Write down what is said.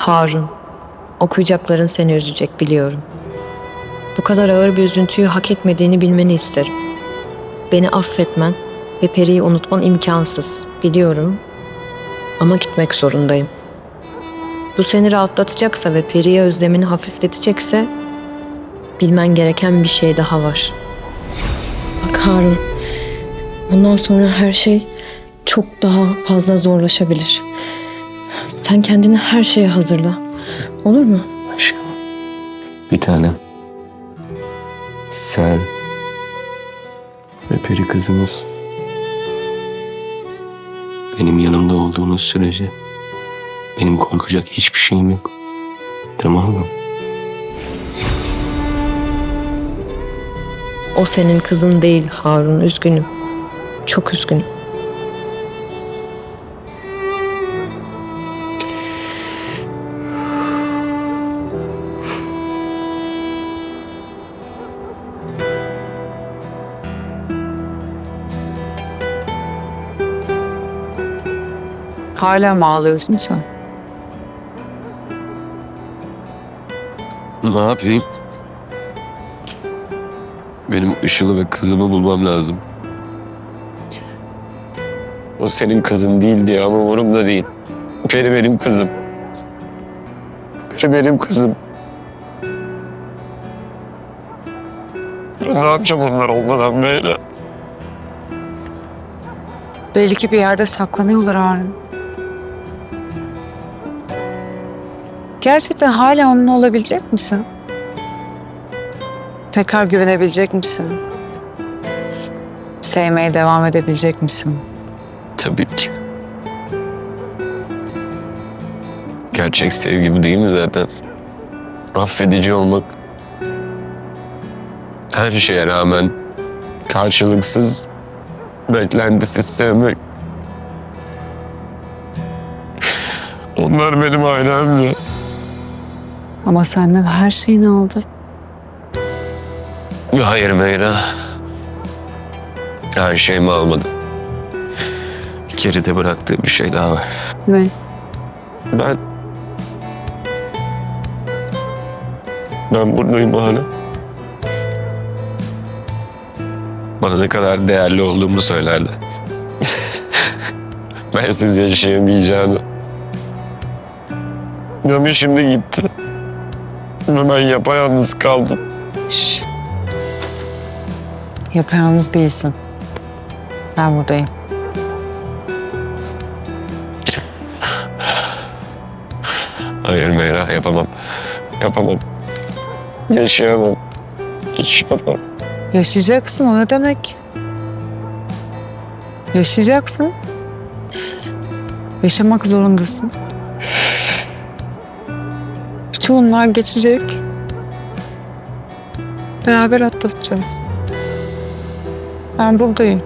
Harun, okuyacakların seni üzecek biliyorum. Bu kadar ağır bir üzüntüyü hak etmediğini bilmeni isterim. Beni affetmen ve Peri'yi unutman imkansız, biliyorum. Ama gitmek zorundayım. Bu seni rahatlatacaksa ve Peri'ye özlemini hafifletecekse bilmen gereken bir şey daha var. Bak Harun, bundan sonra her şey çok daha fazla zorlaşabilir. Sen kendini her şeye hazırla. Olur mu? Aşkım. Bir tane. Sen ve peri kızımız benim yanımda olduğunuz sürece benim korkacak hiçbir şeyim yok. Tamam mı? O senin kızın değil Harun. Üzgünüm. Çok üzgünüm. Hala mı ağlıyorsun sen? Ne yapayım? Benim Işıl'ı ve kızımı bulmam lazım. O senin kızın değil diye ama umurumda değil. Peri benim kızım. Peri benim kızım. Ben ne yapacağım onlar olmadan böyle? Belli ki bir yerde saklanıyorlar Harun. Gerçekten hala onunla olabilecek misin? Tekrar güvenebilecek misin? Sevmeye devam edebilecek misin? Tabii ki. Gerçek sevgi bu değil mi zaten? Affedici olmak. Her şeye rağmen karşılıksız, beklentisiz sevmek. Onlar benim ailemdi. Ama senden her şeyini aldı. Hayır Meyra. Her şeyimi almadım. Geride bıraktığı bir şey daha var. Ne? Ben... Ben buradayım hala. Bana ne kadar değerli olduğumu söylerdi. Bensiz yaşayamayacağını. Ama şimdi gitti. Ve ben yapayalnız kaldım. Şş. Yapayalnız değilsin. Ben buradayım. Hayır Meyra yapamam. Yapamam. Yaşayamam. Yaşayamam. Yaşayacaksın o ne demek? Yaşayacaksın. Yaşamak zorundasın. Bütün bunlar geçecek. Beraber atlatacağız. Ben buradayım.